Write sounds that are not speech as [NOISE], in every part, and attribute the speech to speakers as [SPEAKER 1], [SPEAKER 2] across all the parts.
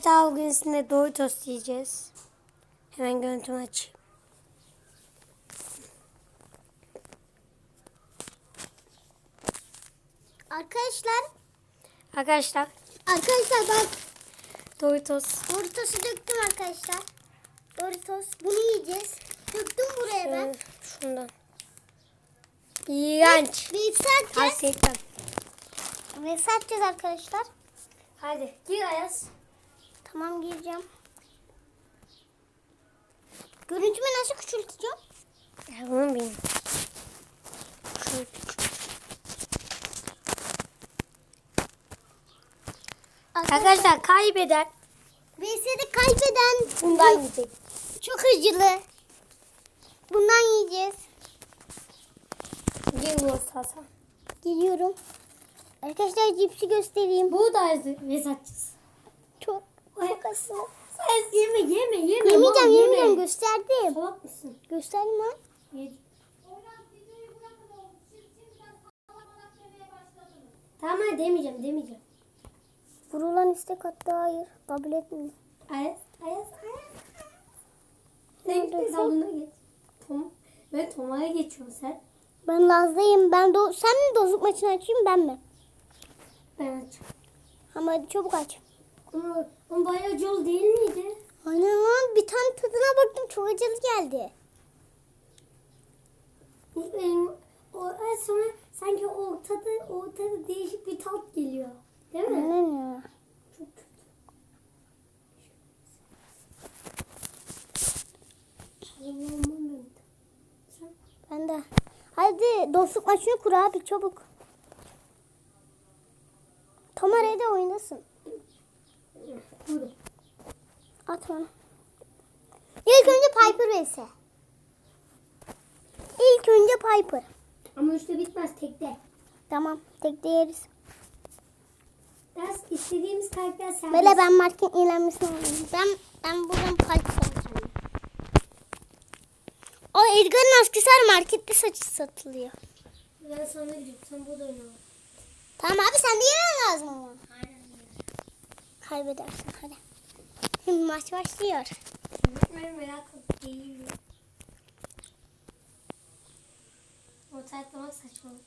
[SPEAKER 1] bir daha bugün sizinle Doritos yiyeceğiz. Hemen görüntümü açayım.
[SPEAKER 2] Arkadaşlar,
[SPEAKER 1] Arkadaşlar
[SPEAKER 2] arkadaşlar bak
[SPEAKER 1] Doritos.
[SPEAKER 2] Doritos'u döktüm arkadaşlar. Doritos bunu yiyeceğiz. Döktüm buraya ben.
[SPEAKER 1] Şundan. İğrenç.
[SPEAKER 2] Ve satacağız.
[SPEAKER 1] Hasretten.
[SPEAKER 2] Ve satacağız arkadaşlar.
[SPEAKER 1] Hadi gir Ayaz.
[SPEAKER 2] Tamam gireceğim. Görüntümü nasıl küçülteceğim?
[SPEAKER 1] Ya bunu bilmiyorum. Şöyle Arkadaşlar kaybeden
[SPEAKER 2] VS'de kaybeden
[SPEAKER 1] bundan yiyecek.
[SPEAKER 2] çok acılı. Bundan yiyeceğiz.
[SPEAKER 1] Bu sasa.
[SPEAKER 2] Geliyorum. Arkadaşlar cipsi göstereyim.
[SPEAKER 1] Bu da ve
[SPEAKER 2] acılı.
[SPEAKER 1] Sen yeme yeme yeme.
[SPEAKER 2] Yemeyeceğim yemeyeceğim gösterdim.
[SPEAKER 1] Salak mısın?
[SPEAKER 2] Gösterdim.
[SPEAKER 1] Ye. Tamam demeyeceğim demeyeceğim.
[SPEAKER 2] Vurulan istek attı hayır. Kabul etmiyor.
[SPEAKER 1] Ayaz Ayaz Ayaz. Sen
[SPEAKER 2] Neredesin?
[SPEAKER 1] salona geç. Tom. Ben Toma'ya geçiyorum sen.
[SPEAKER 2] Ben Laz'dayım. Ben do sen mi dozluk maçını açayım ben mi?
[SPEAKER 1] Ben açayım.
[SPEAKER 2] Ama hadi çabuk aç.
[SPEAKER 1] Ama bayağı yol değil miydi?
[SPEAKER 2] Aynen lan bir tane tadına baktım çok acılı geldi.
[SPEAKER 1] Benim, o, sonra sanki o tadı, o tadı değişik bir tat geliyor. Değil mi?
[SPEAKER 2] Aynen ya.
[SPEAKER 1] Çok kötü. Ben.
[SPEAKER 2] De. Hadi dostluk maçını kur abi çabuk. Tom araya da oynasın. At bana. İlk önce Piper vs. İlk önce Piper.
[SPEAKER 1] Ama işte bitmez tekte.
[SPEAKER 2] Tamam tekte yeriz.
[SPEAKER 1] Ders istediğimiz karakter serbest.
[SPEAKER 2] Böyle ben market ilerlemesini alayım. Ben, ben buradan Piper alacağım. O Edgar'ın askısı var markette saçı satılıyor.
[SPEAKER 1] Ben sana gidiyorum. Sen burada oyna.
[SPEAKER 2] Tamam abi sen de yemen lazım ama. Kaybedersin hadi. Şimdi [LAUGHS] maç başlıyor.
[SPEAKER 1] Ben merak değilim. Orta atlamak saçmalık.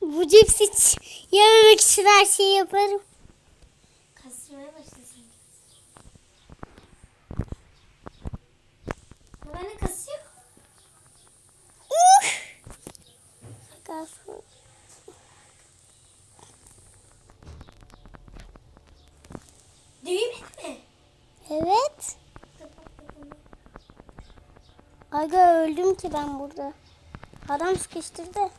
[SPEAKER 2] Bu cips hiç yememek için her şeyi yaparım.
[SPEAKER 1] Kasırmaya başlasın. Ama bende kasıyor.
[SPEAKER 2] Uh! Kalsın.
[SPEAKER 1] Düğmedi mi?
[SPEAKER 2] Evet. Aga öldüm ki ben burada. Adam sıkıştırdı.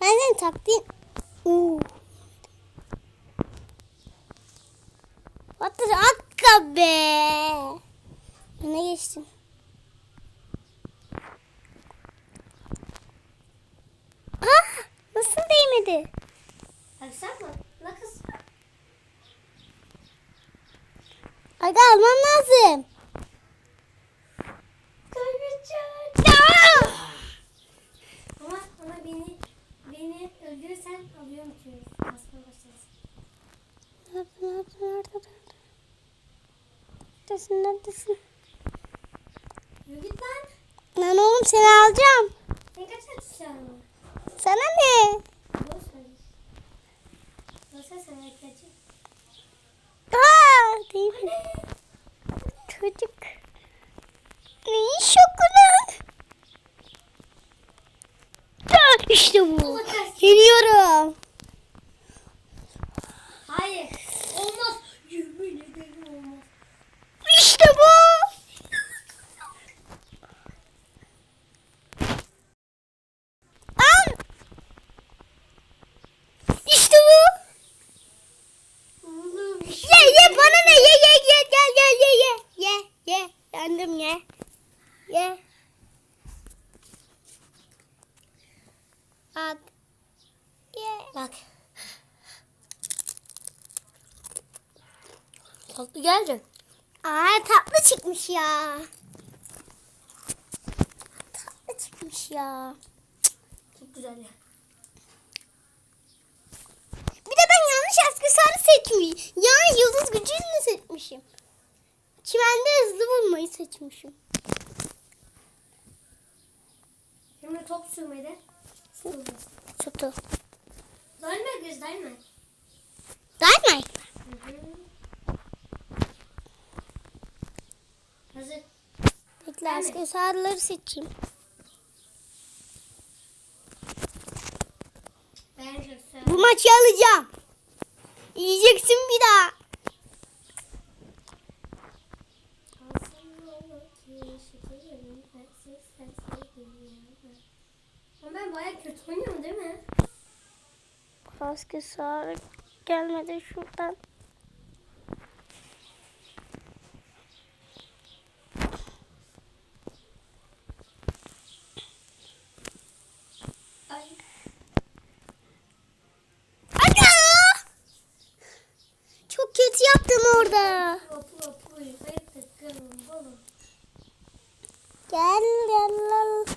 [SPEAKER 2] Ben senin taktiğin... Uh. Batır akka be. Öne geçtim. Ah! Nasıl değmedi?
[SPEAKER 1] Baksak mı? La kasıyor.
[SPEAKER 2] Aga almam lazım.
[SPEAKER 1] Ama, ama beni beni öldürürsen alıyorum ki. Kasmaya başlasın.
[SPEAKER 2] Nerede, nerede, nerede, nerede? Neredesin, neredesin?
[SPEAKER 1] Yürü git lan.
[SPEAKER 2] Lan oğlum seni alacağım.
[SPEAKER 1] Ne kaçar tutacağım?
[SPEAKER 2] Sana ne?
[SPEAKER 1] Yoksa sana ekleyeceğim.
[SPEAKER 2] Aa, değil mi? Çocuk. Ne iş okulu? Ah, İşte bu.
[SPEAKER 1] Allah kahretsin.
[SPEAKER 2] Geliyorum.
[SPEAKER 1] Hayır. Olmaz. Yemin ederim olmaz.
[SPEAKER 2] İşte bu. Al. İşte bu.
[SPEAKER 1] Oğlum.
[SPEAKER 2] Ye ye bana ne ye ye ye gel gel ye ye ye ye yandım ye ye at ye
[SPEAKER 1] Bak. Tatlı gelecek.
[SPEAKER 2] Aa tatlı çıkmış ya tatlı çıkmış ya.
[SPEAKER 1] Çok güzel ya.
[SPEAKER 2] Bir de ben yanlış aksesuarı seçmiş. Yani yıldız gücünü seçmişim. Çimende hızlı vurmayı seçmişim.
[SPEAKER 1] Şimdi top sürmede. Kız dönme.
[SPEAKER 2] Dynamite.
[SPEAKER 1] Hı hı. Hazır.
[SPEAKER 2] Bekle
[SPEAKER 1] mi?
[SPEAKER 2] aksesuarları seçeyim. Bu maçı alacağım. Yiyeceksin bir daha.
[SPEAKER 1] Ama ben bayağı kötü oynuyorum değil mi?
[SPEAKER 2] Aksesuar gelmedi şuradan.
[SPEAKER 1] Ay.
[SPEAKER 2] Aga! Çok kötü yaptım orada.
[SPEAKER 1] Opu opu yukarı tıkırım bolum.
[SPEAKER 2] Gel gel gel.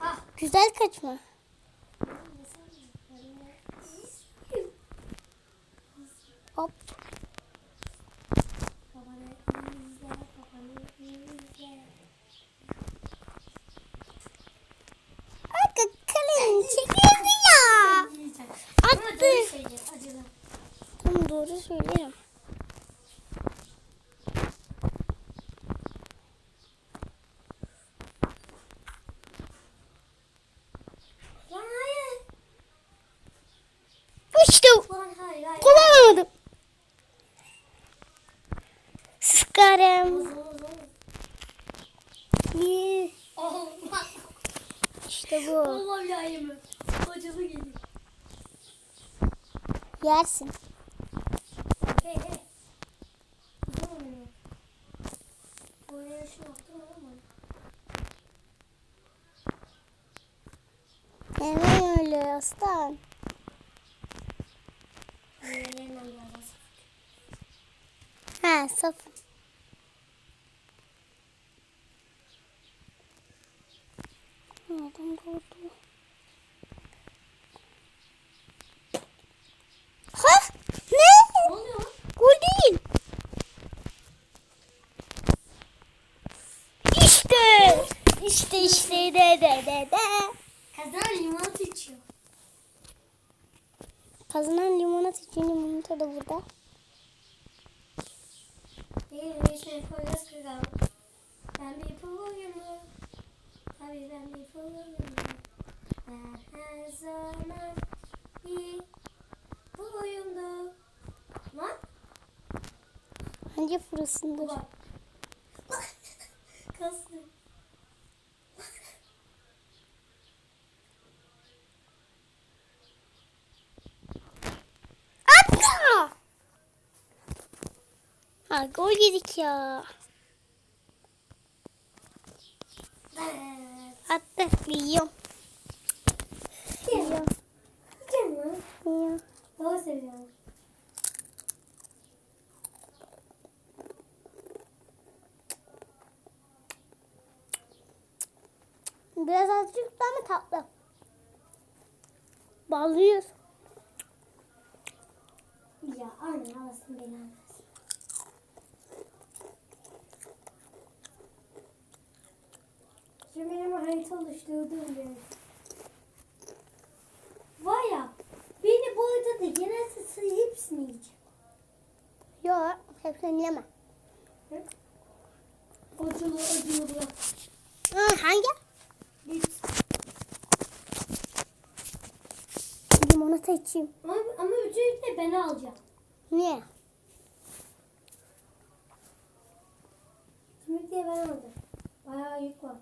[SPEAKER 1] Ah.
[SPEAKER 2] Güzel kaçma. Hop.
[SPEAKER 1] Babanı izle, babanı izle.
[SPEAKER 2] Aga kalem çekildi ya.
[SPEAKER 1] Yiyeceğim.
[SPEAKER 2] Attı.
[SPEAKER 1] Ama doğru söyle, acılı.
[SPEAKER 2] Tamam doğru söylüyorum.
[SPEAKER 1] Lan hayır.
[SPEAKER 2] İşte
[SPEAKER 1] Lan hayır, hayır.
[SPEAKER 2] kullanamadım. İyi.
[SPEAKER 1] Olmaz.
[SPEAKER 2] İşte bu.
[SPEAKER 1] Gelir.
[SPEAKER 2] Yersin.
[SPEAKER 1] Hey hey. Buraya şu ama.
[SPEAKER 2] Hemen öyle aslan. Ha saf. Adam doğdu. Ha? Ne?
[SPEAKER 1] Ne oluyor lan?
[SPEAKER 2] Gol değil. İşte. İşte işte de de de de.
[SPEAKER 1] Kazanan limonata içiyor.
[SPEAKER 2] Kazanan limonata için limonata da burada.
[SPEAKER 1] Mi? İşte koyacağız kırgalım. Ben bir programı. Tabii ben bir programı. Ben her zaman bir boyumdu. Lan
[SPEAKER 2] Bence fırısındır.
[SPEAKER 1] bak. [LAUGHS] Kastı.
[SPEAKER 2] Atla! Ha gol yedik ya. Attı. Yiyorum. Yiyorum. Yiyorum.
[SPEAKER 1] Baba seviyorum.
[SPEAKER 2] Biraz azıcık daha mı tatlı? Ballıyız.
[SPEAKER 1] Ya anne alasın beni almasın. Şimdi benim oluşturduğum bir Var ya beni bu haritada genelde sayı hepsini yiyeceğim.
[SPEAKER 2] Yok. Hepsini yeme.
[SPEAKER 1] Acılı acılı.
[SPEAKER 2] Hı, hangi?
[SPEAKER 1] Git.
[SPEAKER 2] Limonata içeyim.
[SPEAKER 1] Ama, ama bütün yükle ben alacağım.
[SPEAKER 2] Niye?
[SPEAKER 1] Şimdi diye ben alacağım. Bayağı yük var.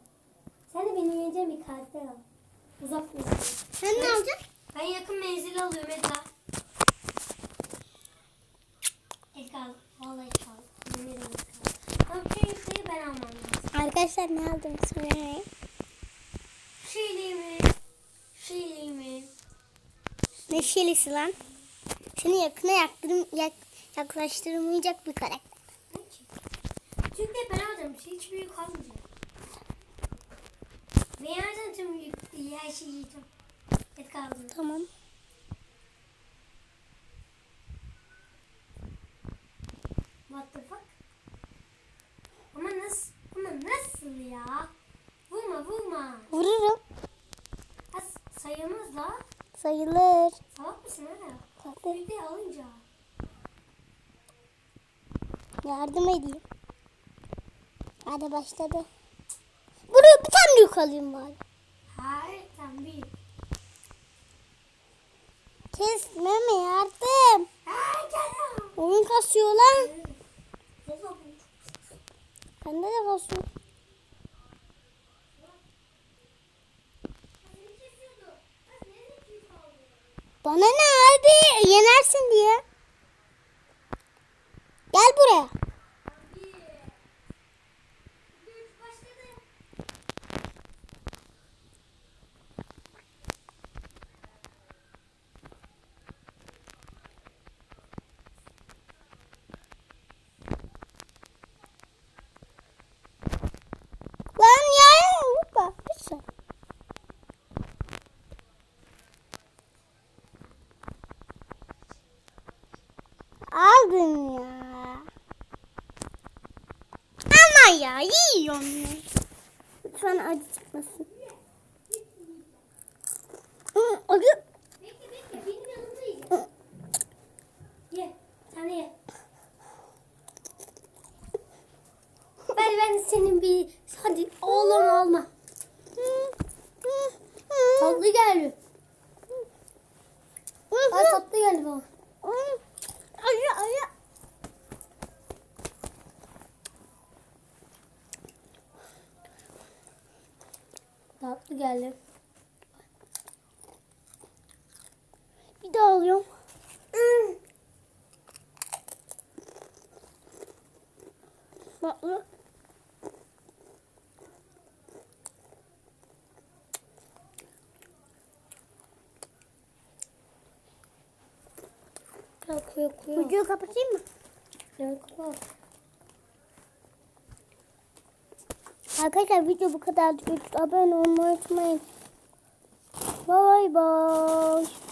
[SPEAKER 1] Sen de beni yiyeceğin bir karakter al. Uzak menzil.
[SPEAKER 2] Sen ne alacaksın?
[SPEAKER 1] Ben yakın menzil alıyorum Eda. İlk al. Vallahi al. Yemin ederim al. Ama bütün yükleri ben almam lazım.
[SPEAKER 2] Arkadaşlar ne aldım söylemeyin.
[SPEAKER 1] Şeyli mi? Şeyli mi?
[SPEAKER 2] Ne şelisi lan? Seni yakına yaktırım, yak, yaklaştırmayacak bir karakter.
[SPEAKER 1] Çünkü ben alacağım. Hiç büyük kalmayacak. Ben yerden tüm büyük her şeyi yiyeceğim. Et kaldı.
[SPEAKER 2] Tamam.
[SPEAKER 1] What the fuck? Ama nasıl? Ama nasıl ya? Vurma vurma.
[SPEAKER 2] Vururum.
[SPEAKER 1] Az sayılmaz la.
[SPEAKER 2] Sayılır.
[SPEAKER 1] Salak mısın ha?
[SPEAKER 2] Hadi
[SPEAKER 1] Bir de alınca.
[SPEAKER 2] yardım edeyim. Hadi başladı. Büyük alayım bari.
[SPEAKER 1] Hayır tam bir.
[SPEAKER 2] Kesmeme yardım.
[SPEAKER 1] Ha gel.
[SPEAKER 2] Oyun kasıyor lan. Bende de kasıyor. Bana ne abi? Yenersin diye. Gel buraya. Lan ya. Hoppa. Lütfen. Aldın ya. Ya yiyorum. Lütfen acı çıkmasın. Acı.
[SPEAKER 1] Bekle bekle benim yanımda. Ye. Sen ye. Ben ben senin bir hadi oğlum alma. Tatlı geldi. Ay tatlı geldi bana.
[SPEAKER 2] Acı acı.
[SPEAKER 1] Tatlı geldi.
[SPEAKER 2] Bir daha alıyorum. Tatlı.
[SPEAKER 1] Kalkıyor koyuyor.
[SPEAKER 2] Videoyu kapatayım mı?
[SPEAKER 1] Kalkıyor.
[SPEAKER 2] Arkadaşlar video bu kadar. Abone olmayı unutmayın. Bye bye.